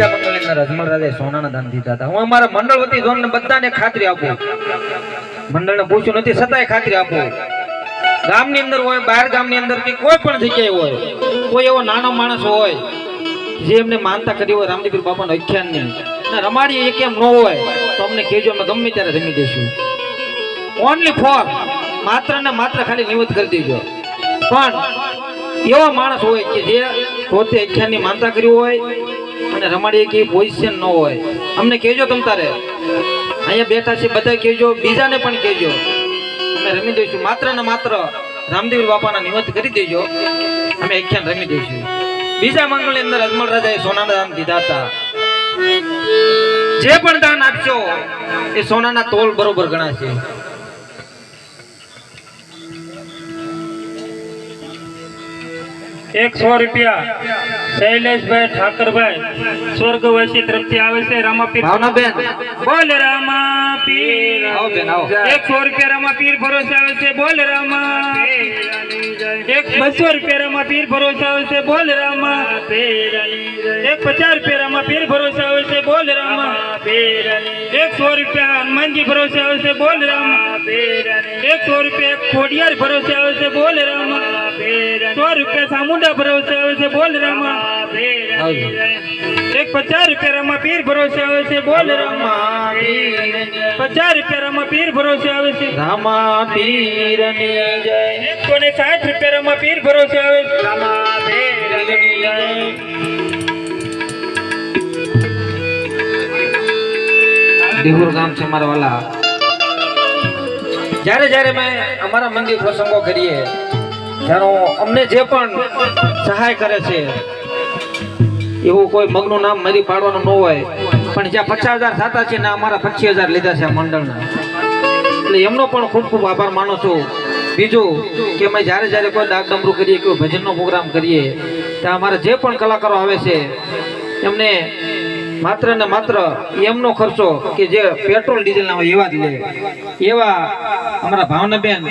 રાજાએ સોનાના દાન દીધા હતા. હું અમારા મંડળ વતી જોઈને બધાને ખાતરી આપું. મંડળને પૂછ્યું નથી, છતાંય ખાતરી આપું. ગામની અંદર હોય, બહાર ગામની અંદર કે કોઈ પણ જગ્યાએ હોય, કોઈ એવો નાનો માણસ હોય, જે એમને માનતા કરી હોય રામદેવીર બાપાનો અખ્યાન ને રમાડી એક એમ ન હોય, તો અમને કહેજો, અમે ગમે ત્યારે રમી દઈશું ઓનલી ફોર માત્ર ને માત્ર ખાલી નિવૃત્ત કરી દેજો. પણ એવો માણસ હોય કે જે પોતે અખ્યાનની માનતા કરી હોય અને રમાડીએ કે પોઝિશન ન હોય. અમને કહેજો તમ તારે. અહીંયા બેઠા છે બધા કહેજો, બીજાને પણ કહેજો. અમે રમી દઈશું. માત્ર ને માત્ર રામદેવ બાપાના નિવૃત્ત કરી દેજો. અમે અખ્યાન રમી દઈશું. બીજા મંગળની અંદર અજમલ રાજાએ સોનાના દાન દીધા હતા. જે પણ દાન આપશો, એ સોનાના તોલ બરોબર ગણાશે. એકસો રૂપિયા શૈલેષભાઈ ઠાકરભાઈ સ્વર્ગવાસી તરફથી આવે છે રામાપીર ભાવનાબેન બોલ રામાપીર આવો બેન, આવો. એકસો રૂપિયા રામાપીર ભરોસે આવે છે બોલ રામા એક બસો રૂપિયા રામાપીર ભરોસે આવે છે બોલ રામા એક પચાસ રૂપિયા રામાપીર ભરોસે આવે છે બોલ રામા એક સો રૂપિયા હનુમાનજી ભરોસે આવે છે બોલ રામા એક સો રૂપિયા ખોડિયાર ભરોસે આવે છે બોલ રામા સો રૂપિયા સામુંડા ભરોસે આવે છે બોલ રામા આવજો. એક પચાસ રૂપિયા રામા પીર ભરોસે આવે છે બોલ રામા પચાસ રૂપિયા રામા પીર ભરોસે આવે છે રામા પીરની જય એકસો ને સાઠ રૂપિયા રામા પીર ભરોસે આવે છે દેહુર ગામ છે મારા વાલા જ્યારે જ્યારે મેં અમારા મંદિર પ્રસંગો કરીએ ત્યારે અમને જે પણ સહાય કરે છે, એવું કોઈ મગનું નામ મારી પાડવાનું, ન હોય. પણ જ્યાં પચાસ હજાર થતા છે ને અમારા પચીસ હજાર લીધા છે આ મંડળના. એટલે એમનો પણ ખૂબ ખૂબ આભાર માનું છું. બીજું કે અમે જ્યારે જ્યારે કોઈ ડાક ડમરું કરીએ, કોઈ ભજનનો પ્રોગ્રામ કરીએ, ત્યાં અમારા જે પણ કલાકારો આવે છે, એમને માત્ર ને માત્ર એમનો ખર્ચો કે જે પેટ્રોલ ડીઝલના હોય એવા જ લે. એવા અમારા ભાવનાબેન